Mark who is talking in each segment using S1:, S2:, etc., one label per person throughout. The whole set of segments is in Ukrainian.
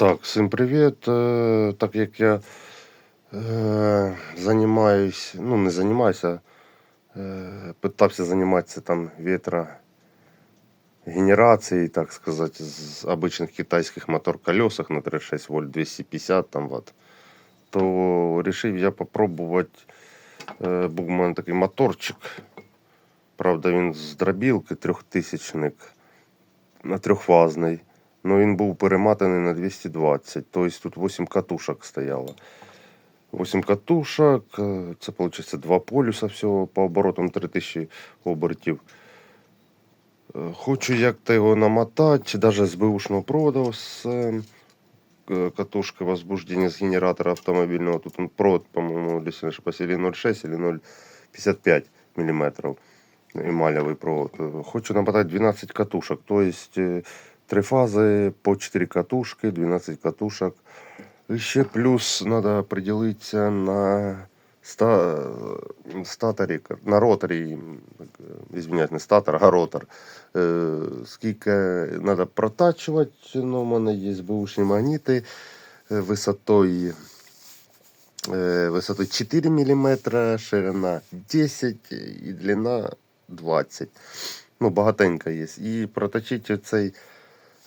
S1: Так, всім привіт. Е, Так як я е, займаюсь, ну не займаюся, е, питався займатися там ветрогенерацією, так сказати, з обичних китайських мотор-колесах на 36 вольт 250 там ватт, то вирішив я попробувати. Е, був у мене такий моторчик. Правда, він з дробілки трьохтисячник на трьохфазний. Ну, він був перематаний на 220. Тобто тут 8 катушок стояло. 8 катушок, е, це виходить два полюса всього по оборотам 3000 обертів. Е, Хочу як-то його намотати, навіть з бушного проводу з е, катушки возбуждения з генератора автомобільного. Тут он провод, по-моєму, десь не ошибаюсь, 0,6, или 0,55 мм. Эмалевый провод. Хочу намотать 12 катушек. То есть е, три фазы по 4 катушки, 12 катушек. Еще плюс надо определиться на ста, статорі, на роторі, извиняюсь, не статор, а ротор. Е, Скільки треба протачувати, ну, у мене є бушні магніти е, висотою, висотою 4 мм, ширина 10 і длина 20. Ну, багатенько є. І проточити цей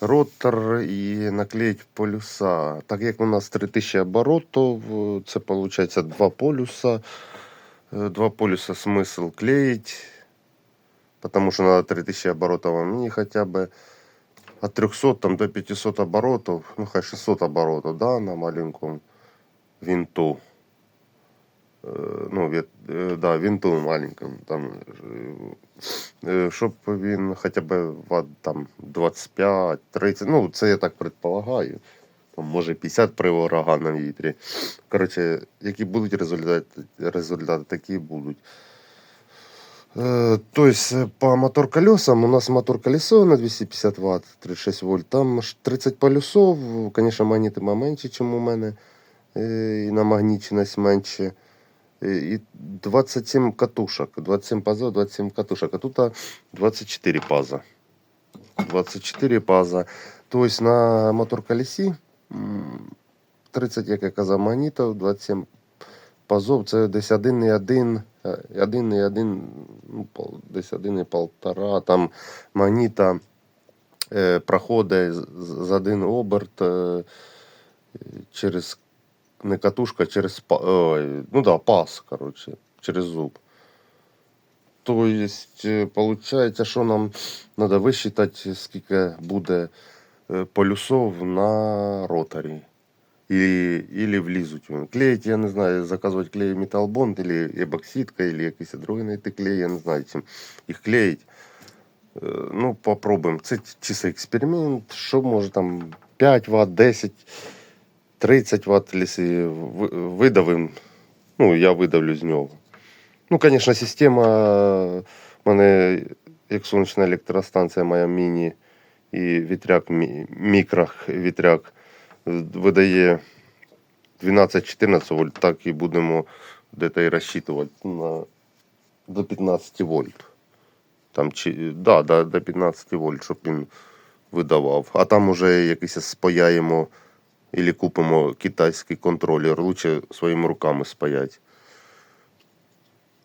S1: ротор і наклеїть полюса. Так як у нас 3000 оборотів, це виходить два полюса. Е, Два полюса смисл клеїть, потому що надо 3000 оборотов, а мені хоча б от 300 там, до 500 оборотов, ну хай 600 оборотов, да, на маленькому винту. Е, Ну, від, е, да, винту маленькому, там, е, щоб він хоча б там 25-30, ну, це я так предполагаю. Там, може 50 при ураганному вітрі. Коротше, які будуть результати, результати такі будуть. Е, То есть е, по мотор колесам у нас мотор колесо на 250 Вт, 36 вольт. Там 30 полюсов, конечно, магніти менше, ніж у мене. е, І намагніченість менше. Е, І 27 катушок. 27 пазов, 27 катушок. А тут 24 паза. 24 паза. Тобто на мотор колесі 30, як я казав, магнітів, 27 пазов, це десь 1,1, е, 1,1, ну, десь 1,1, там магніта е, проходить за один оберт е, через не катушка, через па- ой, ну да, пас, короче, через зуб. То есть, е, получается, що нам треба висчитати, скільки буде е, полюсов на роторі. Или влізуть. Клеїть, я не знаю, заказувати клей металбонд, или ебоксидка, или якийсь другий знайти клей, я не знаю, чим їх клеїть. Е, Ну, попробуємо. Це чисто експеримент. Що може там 5 Вт, 10, 30 Вт, якщо ви- видавимо, ну, я видавлю з нього. Ну, звісно, система в мене, як сонячна електростанція, моя міні і вітряк, мі- мікрох вітряк видає 12-14 вольт, так і будемо десь і розчитувати на, до 15 вольт. Там, чи, да, до, до 15 вольт, щоб він видавав. А там уже якийсь спаяємо або купимо китайський контролер. Лучше своїми руками спаять.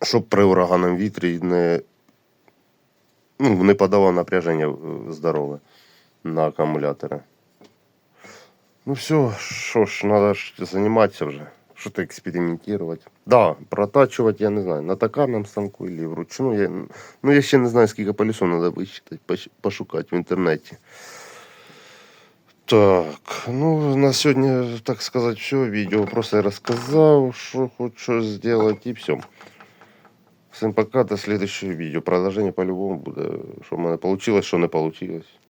S1: Щоб при ураганному вітрі не, ну, не подавав напряження е, здорове на акумулятори. Ну все, що ж, треба ж займатися вже. Що-то експериментувати. Да, протачувати, я не знаю, на токарному станку или вручну. Я, ну, я ще не знаю, скільки полюсов треба вичитати, пошукати в інтернеті. Так, ну на сьогодні, так сказати, все. Відео просто я розказав, що хочу зробити, і все. Всім пока, до следующего відео. Продовження по-любому буде, що в мене вийшло, що не вийшло.